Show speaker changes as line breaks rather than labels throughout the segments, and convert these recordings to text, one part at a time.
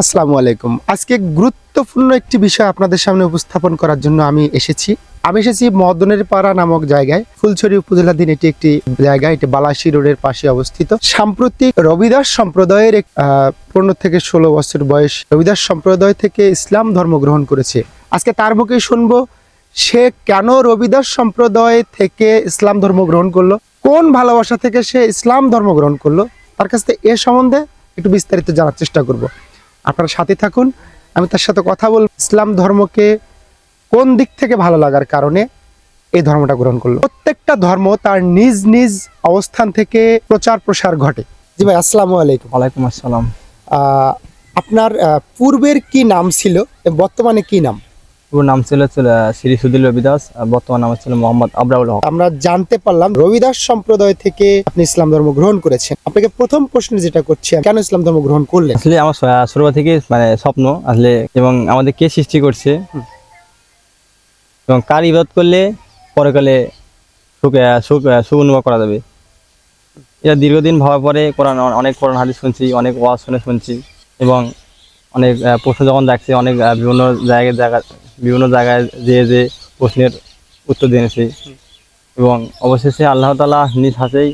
আসসালামু আলাইকুম। আজকে গুরুত্বপূর্ণ একটি বিষয় আপনাদের সামনে উপস্থাপন করার জন্য আমি এসেছি। আমি এসেছি মদনের পাড়া নামক জায়গায়, ফুলছড়ি উপজেলাধীন এটি একটি জায়গা এটি বালাসী রোডের পাশে অবস্থিত। সাম্প্রতিক রবিদাস সম্প্রদায়ের এক পনেরো থেকে ষোলো বছর বয়স রবিদাস সম্প্রদায় থেকে ইসলাম ধর্ম গ্রহণ করেছে। আজকে তার মুখে শুনব, সে কেন রবিদাস সম্প্রদায় থেকে ইসলাম ধর্ম গ্রহণ করল? কোন ভালোবাসা থেকে সে ইসলাম ধর্ম গ্রহণ করল? তার কাছ থেকে এ সম্বন্ধে একটু বিস্তারিত জানার চেষ্টা করব। আপনারা সাথে থাকুন। আমি তার সাথে কথা বল ইসলাম ধর্মকে কোন দিক থেকে ভালো লাগার কারণে এই ধর্মটা গ্রহণ করল? প্রত্যেকটা ধর্ম তার নিজ নিজ অবস্থান থেকে প্রচার প্রসার ঘটে। জি ভাই আসসালামু আলাইকুম।
ওয়ালাইকুম আসসালাম।
আহ, আপনার আহ, পূর্বের কি নাম ছিল বর্তমানে কি নাম?
ওর নাম ছিল শ্রী সুদীল রবিদাস বর্তমান নাম ছিল মোহাম্মদ আবরাউল হক।
আমরা জানতে পারলাম রবিদাস সম্প্রদায় থেকে আপনি ইসলাম ধর্ম গ্রহণ করেছেন। আপনাকে প্রথম প্রশ্ন যেটা করছি কেন ইসলাম ধর্ম গ্রহণ করলেন?
আসলে আমার ছোটবেলা থেকে মানে স্বপ্ন আসলে এবং আমাদের কে সৃষ্টি করছে। এবং কার ইবাদত করলে পরকালে সুখ সুখ সুখ অনুভব করা যাবে। এটা দীর্ঘদিন ভাবার পরে কোরআন অনেক কোরআন হাদিস শুনছি অনেক ওয়াজ শুনে শুনছি এবং অনেক প্রশ্ন যখন দেখছি অনেক বিভিন্ন জায়গায় জায়গা বিভিন্ন জায়গায় যে যে প্রশ্নের উত্তর দিয়েছি এবং অবশেষে আল্লাহ তালা নিজ হাতেই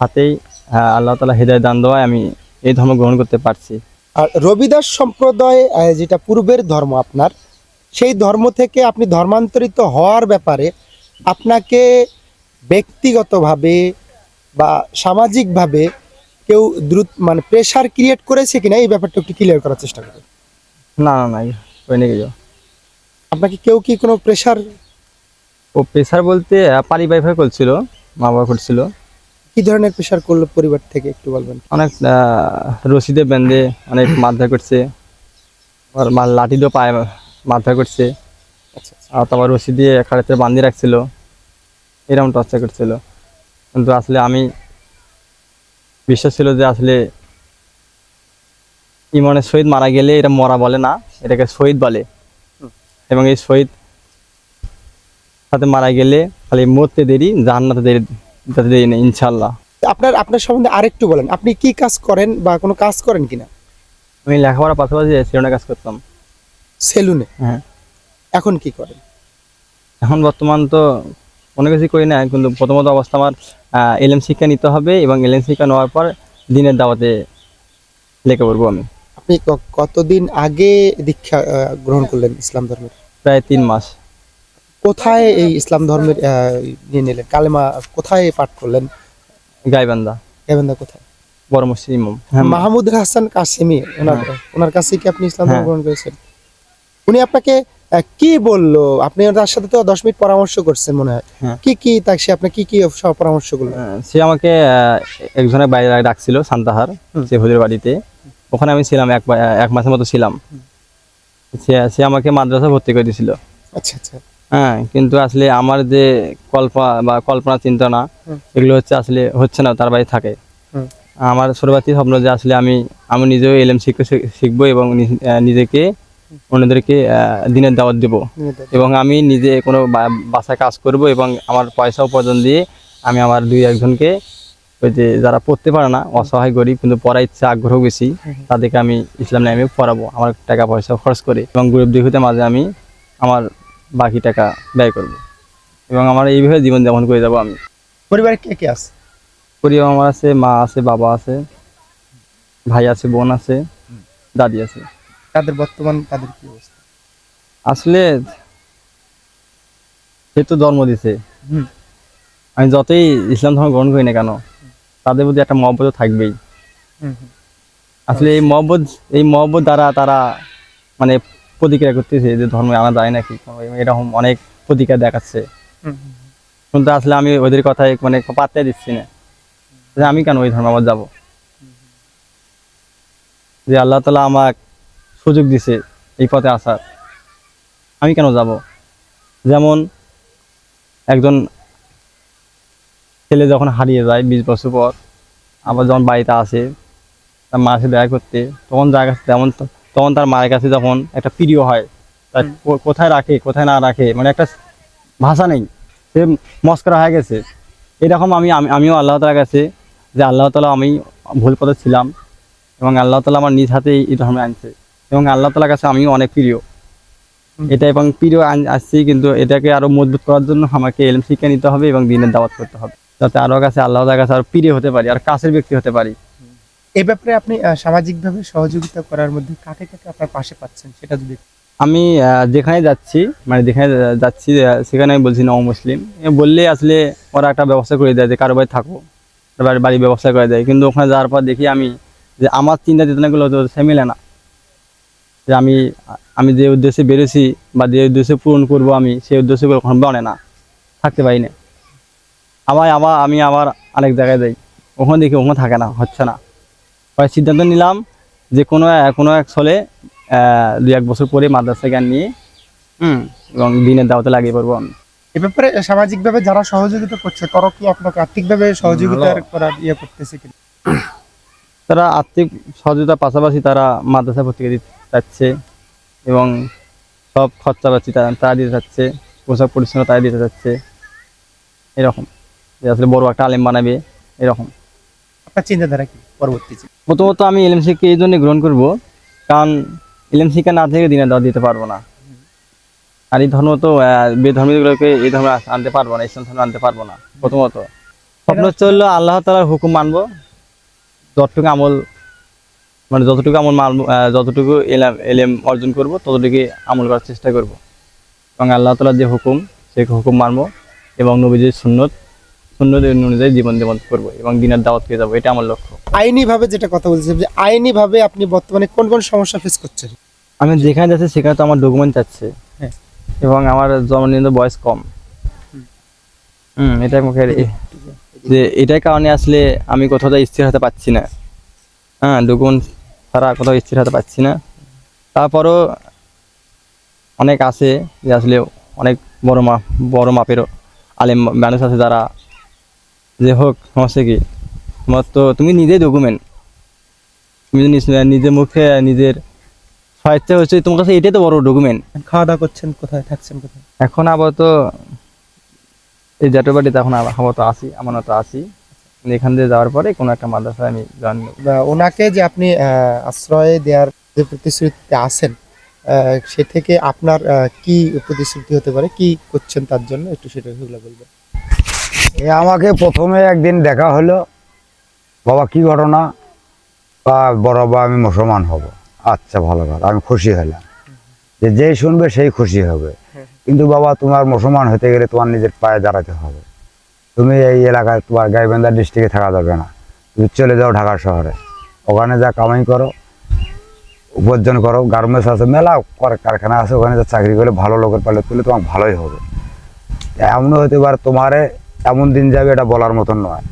হাতেই হ্যাঁ, আল্লাহ তালা হৃদয় দান দেওয়ায় আমি এই ধর্ম গ্রহণ করতে পারছি।
আর রবিদাস সম্প্রদায় যেটা পূর্বের ধর্ম আপনার সেই ধর্ম থেকে আপনি ধর্মান্তরিত হওয়ার ব্যাপারে আপনাকে ব্যক্তিগতভাবে বা সামাজিকভাবে কেউ দ্রুত মানে প্রেশার ক্রিয়েট করেছে কিনা এই ব্যাপারটা একটু ক্লিয়ার করার চেষ্টা করুন।
না না না
আপনাকে কেউ কি কোনো প্রেশার
ও প্রেশার বলতে আহ, পারিবারিকভাবে করছিল মা বাবা করছিল।
কি ধরনের প্রেশার করল পরিবার থেকে একটু বলবেন?
অনেক রশিদে বেঁধে অনেক মারধর করছে। আর মা- লাঠি দিয়ে পায়ে মারধর করছে।
আচ্ছা আচ্ছা।
আর তারপর রশি দিয়ে খাড়াতে বান্ধি রাখছিল। এরকম টর্চার করছিল। কিন্তু আসলে আমি বিশ্বাস ছিল যে আসলে ইমনের শহীদ মারা গেলে এটা মরা বলে না এটাকে শহীদ বলে। এবং এই শহীদ সাথে মারা গেলে খালি মরতে দেরি জান্নাতে দেরি যাতে দেরি নেই ইনশাল্লাহ
আপনার আপনার সম্বন্ধে আরেকটু বলেন আপনি কি কাজ করেন বা কোনো কাজ করেন কিনা?
আমি লেখাপড়ার পাশাপাশি সিরোনা কাজ করতাম।
সেলুনে?
হ্যাঁ।
এখন কি করেন?
এখন বর্তমান তো কোনো কিছু করি না কিন্তু প্রথমত অবস্থা আমার এলএম শিক্ষা নিতে হবে এবং এলএম শিক্ষা নেওয়ার পর দিনের দাওয়াতে লেখা পড়ব আমি।
আপনি কতদিন আগে দীক্ষা গ্রহণ করলেন ইসলাম ধর্মের?
প্রায় তিন মাস।
কোথায় এই ইসলাম ধর্মের নিয়ে নিলেন? কালেমা কোথায় পাঠ করলেন?
গাইবান্ধা।
হেবেন্দা কোথায়?
বড় মসজিদ ইমাম হ্যাঁ
মাহমুদ হাসান কাসিমি ওনার ওনার কাছে কি আপনি ইসলাম ধর্ম
হ্যাঁ।
গ্রহণ করেছেন? উনি আপনাকে কি বলল? আপনি তার সাথে তো দশ মিনিট পরামর্শ করছেন মনে হয়।
হ্যাঁ।
কি কি তাকে সে আপনাকে কি কি সব পরামর্শ করল
সে আমাকে একজনের বাইরে ডাকছিল সান্তাহার। সে হুজুর বাড়িতে। ওখানে আমি ছিলাম এক এক মাসের মতো ছিলাম। সে আমাকে মাদ্রাসা ভর্তি করে দিয়েছিল
আচ্ছা আচ্ছা।
হ্যাঁ কিন্তু আসলে আমার যে কল্পনা বা কল্পনা চিন্তা না এগুলো হচ্ছে আসলে হচ্ছে না তার বাড়ি থাকে। আমার ছোটবাচ্চি স্বপ্ন যে আসলে আমি আমি নিজেও এলএম শিখতে শিখব এবং নিজেকে অন্যদেরকে দিনের দাওয়াত দেব। এবং আমি নিজে কোনো বাসায় কাজ করব এবং আমার পয়সা উপার্জন দিয়ে আমি আমার দুই একজনকে ওই যে যারা পড়তে পারে না অসহায় গরিব কিন্তু পড়ার ইচ্ছা আগ্রহ বেশি তাদেরকে আমি ইসলাম নামে পড়াবো। আমার টাকা পয়সা খরচ করে এবং গরিব দুঃখীতে মাঝে আমি আমার বাকি টাকা ব্যয় করব। এবং আমার এইভাবে জীবন যাপন করে যাব আমি।
পরিবারে কে কে আছে?
পরিবার আমার আছে মা আছে বাবা আছে ভাই আছে বোন আছে দাদি আছে।
তাদের বর্তমান তাদের কি অবস্থা?
আসলে সে তো জন্ম দিছে। আমি যতই ইসলাম ধর্ম গ্রহণ করি না কেন তাদের প্রতি একটা মহব্বত থাকবেই। আসলে এই মহব্বত এই মহব্বত দ্বারা তারা মানে প্রতিক্রিয়া করতেছে যে ধর্মে আনা যায় নাকি এরকম অনেক প্রতিক্রিয়া দেখাচ্ছে। কিন্তু আসলে আমি ওদের কথায় মানে পাত্তাই দিচ্ছি না। যে আমি কেন ওই ধর্মে আবার যাব? যে আল্লাহ তালা আমাক সুযোগ দিছে এই পথে আসার। আমি কেন যাব? যেমন একজন ছেলে যখন হারিয়ে যায় বিশ বছর পর আবার যখন বাড়িতে আসে তার মার সাথে দেখা করতে তখন যার কাছে তেমন তখন তার মায়ের কাছে যখন একটা প্রিয় হয় তার কোথায় রাখে কোথায় না রাখে মানে একটা ভাষা নেই সে মস্করা হয়ে গেছে। এরকম আমি আমি- আমিও আল্লাহ তালার কাছে যে আল্লাহ তালা আমি ভুল পথে ছিলাম এবং আল্লাহ তালা আমার নিজ হাতেই এই ধর্মে আনছে এবং আল্লাহ তালার কাছে আমিও অনেক প্রিয়। এটা এবং প্রিয় আসছি কিন্তু এটাকে আরও মজবুত করার জন্য আমাকে এলএম শিক্ষা নিতে হবে এবং দিনের দাওয়াত করতে হবে। যাতে আরও কাছে আল্লাহ কাছে আরও প্রিয় হতে পারি আর কাছের ব্যক্তি হতে পারি।
এ ব্যাপারে আপনি সামাজিকভাবে সহযোগিতা করার মধ্যে কাকে কাকে আপনার পাশে পাচ্ছেন সেটা যদি
আমি যেখানে যাচ্ছি মানে যেখানে যাচ্ছি সেখানে আমি বলছি নও মুসলিম বললে আসলে ওরা একটা ব্যবস্থা করে দেয় যে কারও বাড়ি থাকো বাড়ি বাড়ির ব্যবস্থা করে দেয়। কিন্তু ওখানে যাওয়ার পর দেখি আমি যে আমার চিন্তা চেতনাগুলো তো সে মিলে না। যে আমি আমি যে উদ্দেশ্যে বেরোছি বা যে উদ্দেশ্যে পূরণ করব আমি সেই উদ্দেশ্যগুলো ওখানে বনে না থাকতে পারি না। আবার আবার আমি আবার আরেক জায়গায় যাই। ওখানে দেখি ওখানে থাকে না হচ্ছে না। পরে সিদ্ধান্ত নিলাম যে কোনো কোনো এক ছলে দুই এক বছর পরে মাদ্রাসা জ্ঞান নিয়ে হুম এবং দিনের দাওয়াতে লাগিয়ে পড়ব আমি।
এ ব্যাপারে সামাজিকভাবে যারা সহযোগিতা করছে তারা কি আপনাকে আর্থিকভাবে সহযোগিতা করার ইয়ে করতেছে কিনা?
তারা আর্থিক সহযোগিতার পাশাপাশি তারা মাদ্রাসা ভর্তি দিতে চাচ্ছে এবং সব খরচা পাচ্ছি তারা তারা দিতে চাচ্ছে পোশাক পরিচ্ছন্ন তারা দিতে চাচ্ছে এরকম। যে আসলে বড় একটা আলেম বানাবে এরকম।
আপনার চিন্তাধারা কি পরবর্তী
প্রথমত আমি এলএম শিক্ষা এই জন্য গ্রহণ করব কারণ এলএম শিক্ষা না থেকে দিনের দাওয়া দিতে পারব না। আর এই ধর্ম তো বেধর্মীগুলোকে এই ধর্মে আনতে পারব না ইসলাম ধর্মে আনতে পারব না প্রথমত। স্বপ্ন হচ্ছে হলো আল্লাহ তালার হুকুম মানবো যতটুকু আমল মানে যতটুকু আমল মানবো যতটুকু এলাম এলেম অর্জন করব ততটুকু আমল করার চেষ্টা করব। এবং আল্লাহ তালার যে হুকুম সেই হুকুম মানবো এবং নবীজির সুন্নত সুন্নত অনুযায়ী জীবন জীবন করব এবং দিনের দাওয়াত পেয়ে যাব এটা আমার লক্ষ্য।
আইনি ভাবে যেটা কথা বলছিলাম যে আইনি ভাবে আপনি বর্তমানে কোন কোন সমস্যা ফেস করছেন?
আমি যেখানে যাচ্ছি সেখানে তো আমার ডকুমেন্ট চাচ্ছে
হ্যাঁ।
এবং আমার জন্মদিন বয়স কম। হুম। এটা আমাকে যে এটাই কারণে আসলে আমি কোথাও স্থির হতে পারছি না। হ্যাঁ ডকুমেন্ট ছাড়া কোথাও স্থির হতে পারছি না। তারপরও অনেক আছে যে আসলে অনেক বড় মা বড় মাপেরও আলেম মানুষ আছে যারা যে হোক সমস্যা কি? তোমার তো তুমি নিজেই ডকুমেন্ট তুমি নিজের মুখে নিজের স্বেচ্ছা হচ্ছে তোমার কাছে এটাই তো বড় ডকুমেন্ট
খাওয়া দাওয়া করছেন কোথায় থাকছেন কোথায়?
এখন আপাতত এই জাতীয় বাড়িতে এখন আবার আপাতত আসি আমার তো আসি এখান দিয়ে যাওয়ার পরে কোনো একটা মাদ্রাসায় আমি জয়েন
ওনাকে যে আপনি আশ্রয় দেওয়ার যে প্রতিশ্রুতিতে আছেন আহ, সে থেকে আপনার কি প্রতিশ্রুতি হতে পারে? কি করছেন তার জন্য? একটু সেটা সেগুলো বলবেন।
এ আমাকে প্রথমে একদিন দেখা হলো, বাবা কি ঘটনা? বা বড় বা আমি মুসলমান হব। আচ্ছা ভালো কথা, আমি খুশি হলাম। যে যেই শুনবে সেই খুশি হবে। কিন্তু বাবা, তোমার মুসলমান হতে গেলে তোমার নিজের পায়ে দাঁড়াতে হবে। তুমি এই এলাকায় তোমার গাইবান্ধা ডিস্ট্রিক্টে থাকা যাবে না। তুমি চলে যাও ঢাকা শহরে। ওখানে যা কামাই করো, উপার্জন করো গার্মেন্টস আছে, মেলা করে কারখানা আছে, ওখানে যা চাকরি করে ভালো লোকের পালে তুলে তোমার ভালোই হবে। এমনও হতে পারে তোমারে এমন দিন যাবে এটা বলার মতন নয়।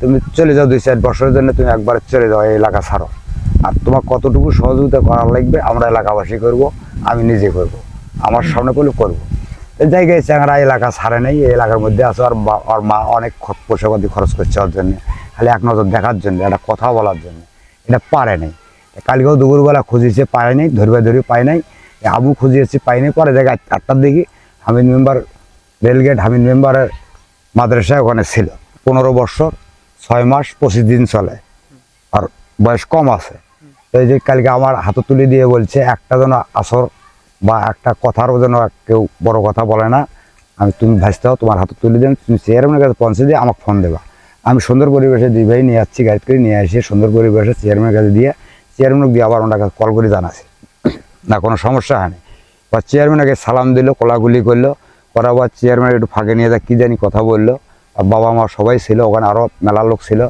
তুমি চলে যাও দুই চার বছরের জন্য তুমি একবার চলে যাও এই এলাকা ছাড়ো। আর তোমার কতটুকু সহযোগিতা করার লাগবে আমরা এলাকাবাসী করব, আমি নিজে করব, আমার সামনে করলে করব জায়গায় চ্যাংরা এলাকা ছাড়ে নেই, এই এলাকার মধ্যে আছে আর ওর মা অনেক পয়সাপাতি খরচ করছে ওর জন্য। খালি এক নজর দেখার জন্য, একটা কথা বলার জন্য। এটা পারে নাই। কালকেও দুপুরবেলা খুঁজিছে, পায় নাই, ধরবে ধরি পায় নাই। আবু খুঁজিয়েছি পাই নাই। পরে জায়গায় আটটার দিকে হামিদ মেম্বার রেলগেট, হামিদ মেম্বারের মাদ্রাসায় ওখানে ছিল। পনেরো বছর, ছয় মাস, পঁচিশ দিন চলে। আর বয়স কম আছে। এই যে কালকে আমার হাতে তুলে দিয়ে বলছে, একটা যেন আসর বা একটা কথারও যেন কেউ বড় কথা বলে না। আমি, তুমি ভাসতে তোমার হাতে তুলে দেন, তুমি চেয়ারম্যানের কাছে পৌঁছে দিয়ে আমাকে ফোন দেবা। আমি সুন্দর পরিবেশে দুই ভাই নিয়ে যাচ্ছি, গাইড করে নিয়ে আসি, সুন্দর পরিবেশে চেয়ারম্যানের কাছে দিয়ে চেয়ারম্যানকে দিয়ে আবার ওনার কাছে কল করে জানাছি না, কোনো সমস্যা হয়নি। বা চেয়ারম্যানকে সালাম দিল কোলাগুলি করল। করার আবার চেয়ারম্যান একটু ফাঁকে নিয়ে যা কী জানি কথা বলল। আর বাবা মা সবাই ছিল, ওখানে আরও মেলা লোক ছিল।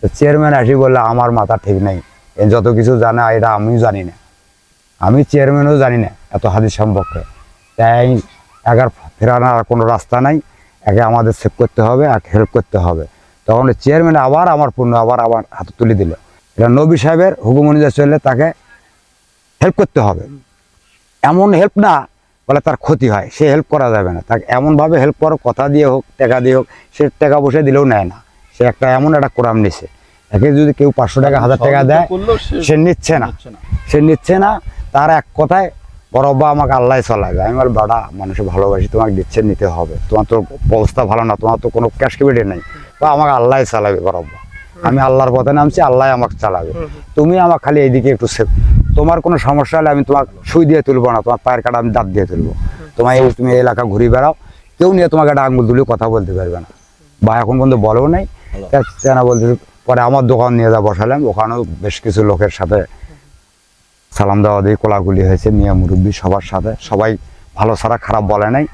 তো চেয়ারম্যান আসি বলল, আমার মাথা ঠিক নেই। এ যত কিছু জানে এটা আমিও জানি না। আমি চেয়ারম্যানও জানি না এত হাদিস সম্পর্কে। তাই একার ফেরানোর কোনো রাস্তা নাই। একে আমাদের সেভ করতে হবে আর হেল্প করতে হবে। তখন চেয়ারম্যান আবার আমার পূর্ণ, আবার আমার হাতে তুলে দিল। এটা নবী সাহেবের হুকুম অনুযায়ী চললে তাকে হেল্প করতে হবে। এমন হেল্প না বলে তার ক্ষতি হয় সে হেল্প করা যাবে না। তাকে এমনভাবে হেল্প করো কথা দিয়ে হোক টাকা দিয়ে হোক সে টাকা বসে দিলেও নেয় না। সে একটা এমন একটা কোরআন নিছে। একে যদি কেউ পাঁচশো টাকা হাজার টাকা দেয় সে নিচ্ছে না। সে নিচ্ছে না তার এক কথায় বড়ব্বা আমাকে আল্লাহ চলাবে। আমি বল বাড়া মানুষের ভালোবাসি তোমাকে দিচ্ছে নিতে হবে। তোমার তো অবস্থা ভালো না তোমার তো কোনো ক্যাশ ক্যাপিটাল নেই। বা আমাকে আল্লাহ চালাবে বড়ব্বা আমি আল্লাহর পথে নামছি আল্লাহ আমাকে চালাবে। তুমি আমাকে খালি এইদিকে একটু তোমার কোনো সমস্যা হলে আমি তোমাকে সুই দিয়ে তুলবো না তোমার পায়ের কাটা আমি দাঁত দিয়ে তুলবো। তোমার এই তুমি এই এলাকা ঘুরে বেড়াও কেউ নিয়ে তোমাকে একটা আঙুল তুলে কথা বলতে পারবে না। বা এখন পর্যন্ত বলেও নাই। চেনা বলতে পরে আমার দোকান নিয়ে যা বসালাম ওখানেও বেশ কিছু লোকের সাথে সালাম দেওয়া দিয়ে কোলাকুলি হয়েছে মিয়া মুরব্বী সবার সাথে। সবাই ভালো ছাড়া খারাপ বলে নাই।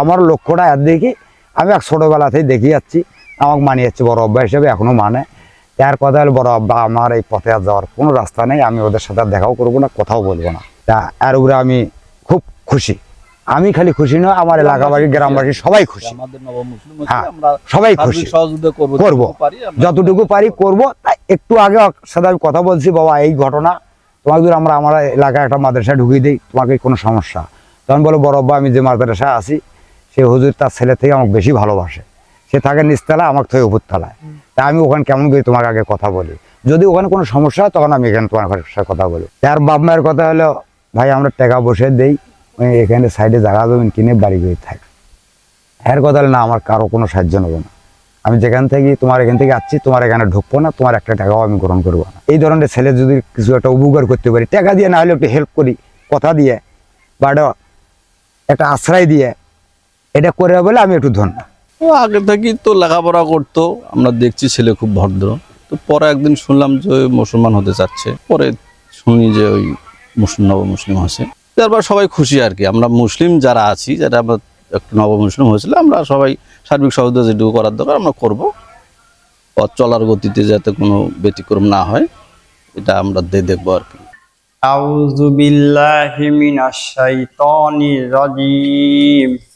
আমার লক্ষ্যটা এর দেখি আমি এক ছোটোবেলাতেই দেখি যাচ্ছি আমাকে মানিয়ে যাচ্ছে বড় অভ্যাস হিসেবে এখনও মানে। তার কথা হলো বড় আব্বা আমার এই পথে আর যাওয়ার কোনো রাস্তা নেই আমি ওদের সাথে দেখাও করব না কথাও বলব না তা এর উপরে আমি খুব খুশি আমি খালি খুশি নয় আমার এলাকাবাসী গ্রামবাসী সবাই খুশি হ্যাঁ, সবাই খুশি।
করব। যতটুকু পারি
করব। একটু আগে সাথে আমি কথা বলছি বাবা এই ঘটনা। তোমাকে যদি আমরা আমার এলাকায় একটা মাদ্রাসা ঢুকিয়ে দিই তোমাকে কোনো সমস্যা। তখন বলো বড় আব্বা আমি যে মাদ্রাসায় আছি সে হুজুর তার ছেলে থেকে আমাকে বেশি ভালোবাসে। সে থাকে নিচতলা আমাকে থেকে উপরতলায়। তাই আমি ওখানে কেমন করে তোমাকে আগে কথা বলি। যদি ওখানে কোনো সমস্যা হয়, তখন আমি এখানে তোমার সাথে কথা বলি। তার বাপ মায়ের কথা হলো, ভাই, আমরা টাকা বসে দেই এখানে সাইডে জায়গা জমিন কিনে বাড়ি করে থাক। এর কথা হলো, না, আমার কারও কোনো সাহায্য নেব না। আমি যেখান থেকে, তোমার এখান থেকে আসছি, তোমার এখানে ঢুকবো না, তোমার একটা টাকাও আমি গ্রহণ করব না। এই ধরনের ছেলে যদি কিছু একটা উপকার করতে পারি, টাকা দিয়ে না হলে একটু হেল্প করি, কথা দিয়ে বা একটা আশ্রয় দিয়ে, এটা করে বলে আমি একটু ধন্য।
ও, আগে থেকেই তো লেখাপড়া করতো। আমরা দেখছি ছেলে খুব ভদ্র। তো পরে একদিন শুনলাম যে মুসলমান হতে চাচ্ছে। পরে শুনি যে ওই মুসলিম, নবমুসলিম হয়েছে। তারপর সবাই খুশি আর কি। আমরা মুসলিম যারা আছি, যারা আমরা একটু নবমুসলিম হয়েছিল আমরা সবাই সার্বিক সহযোগিতা যেটুকু করার দরকার, আমরা করব। পথ চলার গতিতে যাতে কোনো ব্যতিক্রম না হয়, এটা আমরা দেখব আর কি।
আউযু বিল্লাহি মিনাশ শাইতানির রাজীম।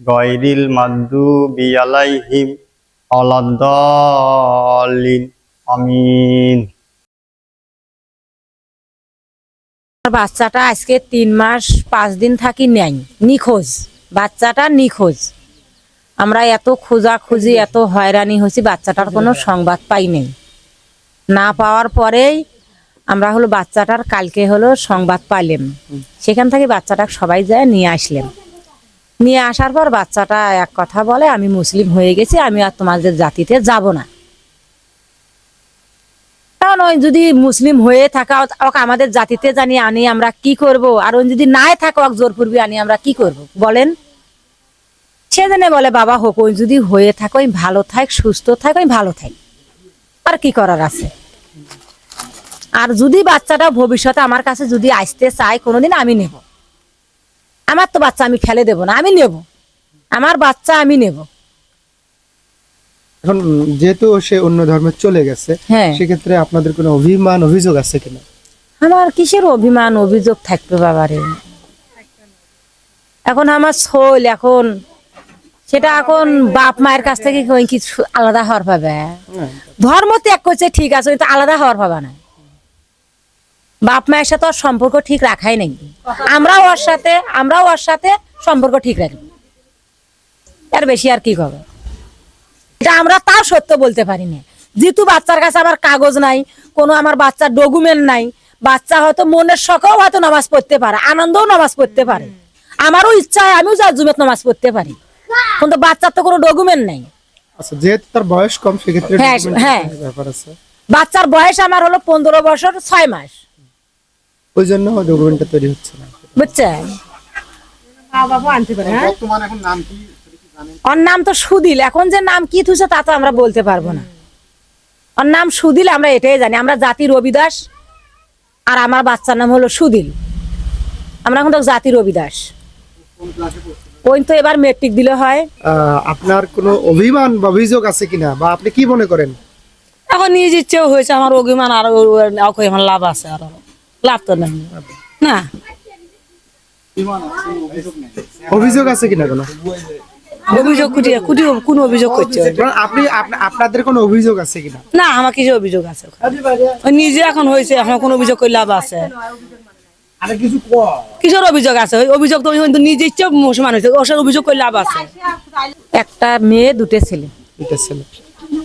গয়রিল মাদ্দু বিয়ালাইহিম আলাদালিন
আমিন। বাচ্চাটা আজকে তিন মাস পাঁচ দিন থাকি নেই নিখোঁজ। বাচ্চাটা নিখোঁজ। আমরা এত খোঁজাখুঁজি এত হয়রানি হয়েছি বাচ্চাটার কোনো সংবাদ পাই নেই। না পাওয়ার পরেই আমরা হলো বাচ্চাটার কালকে হলো সংবাদ পাইলাম। সেখান থেকে বাচ্চাটা সবাই যায় নিয়ে আসলাম নিয়ে আসার পর বাচ্চাটা এক কথা বলে, আমি মুসলিম হয়ে গেছি, আমি আর তোমাদের জাতিতে যাব না। কারণ ওই যদি মুসলিম হয়ে থাকা, ওকে আমাদের জাতিতে জানি আনি আমরা কি করব, আর ওই যদি নাই থাকা, ওকে জোর পূর্বে আনি আমরা কি করব, বলেন? সে জানে বলে, বাবা, হোক, ওই যদি হয়ে থাকো, ওই ভালো থাক, সুস্থ থাক, ওই ভালো থাক। আর কি করার আছে? আর যদি বাচ্চাটা ভবিষ্যতে আমার কাছে যদি আসতে চায়, কোনোদিন আমি নেব। আমার তো বাচ্চা আমি ফেলে দেব না আমি নেব। আমার বাচ্চা আমি নেব।
এখন যেহেতু সে অন্য ধর্মে চলে গেছে
হ্যাঁ।
সেক্ষেত্রে আপনাদের কোনো অভিমান অভিযোগ আছে কিনা?
আমার কিসের অভিমান অভিযোগ থাকবে বাবারে? এখন আমার শৈল এখন সেটা এখন বাপ মায়ের কাছ থেকে কিছু আলাদা হওয়ার পাবে? ধর্ম ত্যাগ করছে ঠিক আছে কিন্তু আলাদা হওয়ার পাবে না। বাপ মায়ের সাথে ওর সম্পর্ক ঠিক রাখাই নেই। আমরাও ওর সাথে আমরাও ওর সাথে সম্পর্ক ঠিক রাখব আর বেশি আর কি করব এটা আমরা তাও সত্য বলতে পারি না। যেহেতু বাচ্চার কাছে আমার কাগজ নাই কোনো আমার বাচ্চার ডকুমেন্ট নাই বাচ্চা হয়তো মনের শখেও হয়তো নামাজ পড়তে পারে আনন্দও নামাজ পড়তে পারে। আমারও ইচ্ছা হয় আমিও যা জুমেত নামাজ পড়তে পারি। কিন্তু বাচ্চার তো কোনো ডকুমেন্ট নাই।
আচ্ছা যেহেতু তার বয়স কম সেক্ষেত্রে
হ্যাঁ, হ্যাঁ। বাচ্চার বয়স আমার হলো পনেরো বছর ছয় মাস।
ওই জন্য ডকুমেন্টটা তৈরি হচ্ছে না।
বুঝছেন? ওর নাম তো সুদিল। এখন যে নাম কি থুছে তা তো আমরা বলতে পারব না। ওর নাম সুদিল আমরা এটাই জানি। আমরা জাতি রবিদাস আর আমার বাচ্চার নাম হলো সুদিল। আমরা এখন তো জাতি রবিদাস। ওই তো এবার মেট্রিক দিলে হয়।
আহ, আপনার কোনো অভিমান বা অভিযোগ আছে কিনা? বা আপনি কি মনে করেন?
এখন নিজ ইচ্ছেও হয়েছে আমার অভিমান আর আমার লাভ আছে আর লাভ তো নেই। না।
অভিযোগ আছে কিনা কোনো?
অভিযোগ কুটি কুটি কোন অভিযোগ করছে
আপনি আপনাদের কোনো অভিযোগ আছে কিনা?
না আমার কিছু অভিযোগ আছে নিজে এখন হয়েছে এখন কোনো অভিযোগ করলে লাভ আছে। কিসের অভিযোগ আছে? ওই অভিযোগ তো নিজে ইচ্ছে মুসলমান হয়েছে ওসব অভিযোগ করলে লাভ আছে।
একটা মেয়ে দুটো ছেলে।
এটা ছেলে।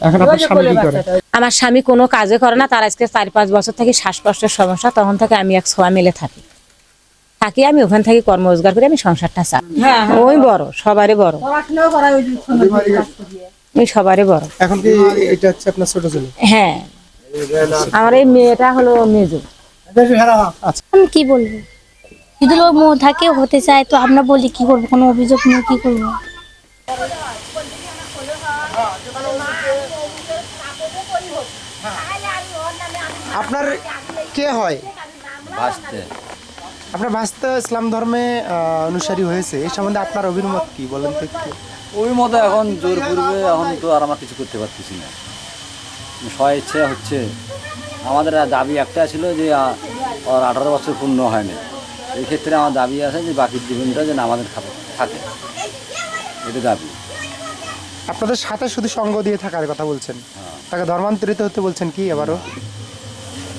এখন আপনার স্বামী কি করে?
আমার স্বামী কোনো কাজে করে না তার আজকে চার পাঁচ বছর থেকে শ্বাসকষ্টের সমস্যা তখন থেকে আমি এক ছোয়া মিলে থাকি। থাকি আমি ওখান থেকে কর্ম রোজগার করে আমি সংসারটা চালাই
হ্যাঁ
ওই বড় সবারই বড়। ওই সবারই বড়।
এখন কি এটা হচ্ছে আপনার ছোট ছেলে?
হ্যাঁ। আমার এই মেয়েটা হলো মেজো।
আমি কি বলব? যদি লোক মো থাকে হতে চায় তো আমরা বলি কি করব? কোনো অভিযোগ নিয়ে কি করব?
আপনার কে হয়?
ভাসতে।
আপনার ভাস্তা ইসলাম ধর্মে অনুসারী হয়েছে। এই সম্বন্ধে আপনার অভিমত কি বলেন তো একটু?
ওই মতো এখন জোর পূর্বে এখন তো আর আমরা কিছু করতে পারতেছি না। স্ব ইচ্ছে হচ্ছে আমাদের দাবি একটা ছিল যে আ, ওর আঠারো বছর পূর্ণ হয়নি। এই ক্ষেত্রে আমার দাবি আছে যে বাকি জীবনটা যেন আমাদের থাকে। এটা দাবি।
আপনাদের সাথে শুধু সঙ্গ দিয়ে থাকার কথা বলছেন। তাকে ধর্মান্তরিত হতে বলছেন কি এবারও?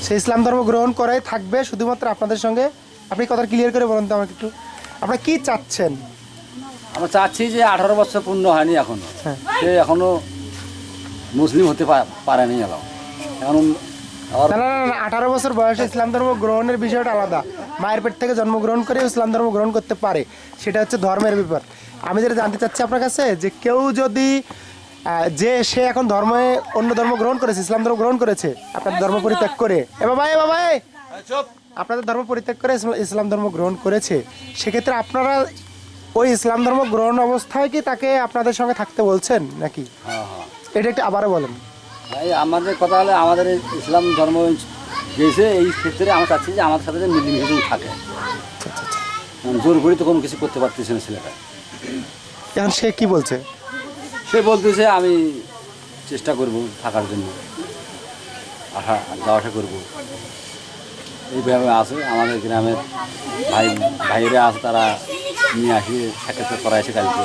সে ইসলাম ধর্ম গ্রহণ করাই থাকবে শুধুমাত্র আপনাদের সঙ্গে? আপনি কথা ক্লিয়ার করে বলুন তো আমাকে একটু। আপনারা কি চাচ্ছেন?
আমরা চাচ্ছি যে আঠারো বছর পূর্ণ হয়নি এখনও।
হ্যাঁ।
সে এখনও মুসলিম হতে পারেনি এলাম এখন
না না না, না আঠারো বছর বয়সে ইসলাম ধর্ম গ্রহণের বিষয়টা আলাদা। মায়ের পেট থেকে জন্মগ্রহণ করে ইসলাম ধর্ম গ্রহণ করতে পারে। সেটা হচ্ছে ধর্মের ব্যাপার আমি যেটা জানতে চাচ্ছি আপনার কাছে যে কেউ যদি যে সে এখন ধর্মে অন্য ধর্ম গ্রহণ করেছে ইসলাম ধর্ম গ্রহণ করেছে আপনার ধর্ম পরিত্যাগ করে। এ বাবা এ বাবা আপনাদের ধর্ম পরিত্যাগ করে ইসলা- ইসলাম ধর্ম গ্রহণ করেছে। সেক্ষেত্রে আপনারা ওই ইসলাম ধর্ম গ্রহণ অবস্থায় কি তাকে আপনাদের সঙ্গে থাকতে বলছেন নাকি?
হ্যাঁ হ্যাঁ।
এটা একটু আবারও বলেন।
এই আমাদের কথা হলে আমাদের এই ইসলাম ধর্ম গেছে এই ক্ষেত্রে আমরা চাচ্ছি যে আমাদের সাথে যে মিলিমিশে থাকে। জোর করে তো কোনো কিছু করতে পারতেছে না ছেলেটা।
এখন সে কি বলছে?
সে বলতেছে আমি চেষ্টা করব থাকার জন্য। আসা যাওয়া আসা করব। এইভাবে আছে আমাদের গ্রামের ভাই ভাইয়েরা আছে তারা নিয়ে আসি সাক্ষাৎ করা এসে কালকে।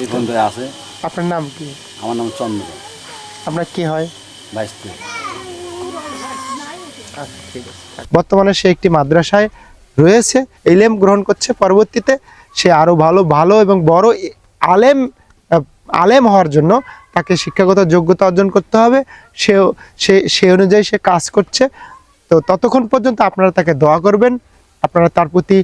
এই পর্যন্ত আছে।
আপনার নাম কি?
আমার নাম চন্দ্র।
আপনার কি হয়?
বাইশতে
বর্তমানে সে একটি মাদ্রাসায় রয়েছে ইলেম গ্রহণ করছে। পরবর্তীতে সে আরও ভালো ভালো এবং বড় আলেম আলেম হওয়ার জন্য তাকে শিক্ষাগত যোগ্যতা অর্জন করতে হবে। সে সে সে অনুযায়ী সে কাজ করছে। তো ততক্ষণ পর্যন্ত আপনারা তাকে দোয়া করবেন। আপনারা তার প্রতি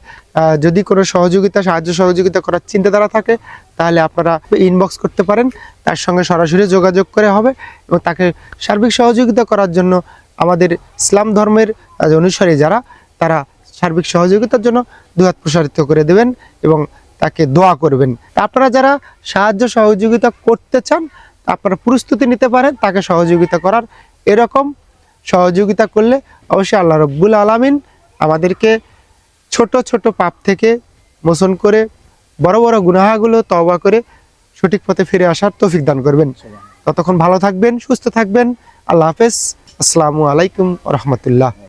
যদি কোনো সহযোগিতা, সাহায্য সহযোগিতা করার চিন্তাধারা থাকে, তাহলে আপনারা ইনবক্স করতে পারেন। তার সঙ্গে সরাসরি যোগাযোগ করে হবে এবং তাকে সার্বিক সহযোগিতা করার জন্য আমাদের ইসলাম ধর্মের অনুসারী যারা, তারা সার্বিক সহযোগিতার জন্য দুহাত প্রসারিত করে দেবেন এবং তাকে দোয়া করবেন। আপনারা যারা সাহায্য সহযোগিতা করতে চান, আপনারা প্রস্তুতি নিতে পারেন, তাকে সহযোগিতা করার এরকম সহযোগিতা করলে অবশ্যই আল্লাহ রব্বুল আলামিন আমাদেরকে ছোট ছোট পাপ থেকে মোচন করে, বড় বড় গুনাহাগুলো তওবা করে সঠিক পথে ফিরে আসার তৌফিক দান করবেন। ততক্ষণ ভালো থাকবেন, সুস্থ থাকবেন। আল্লাহ হাফেজ। আসসালামু আলাইকুম রহমতুল্লাহ।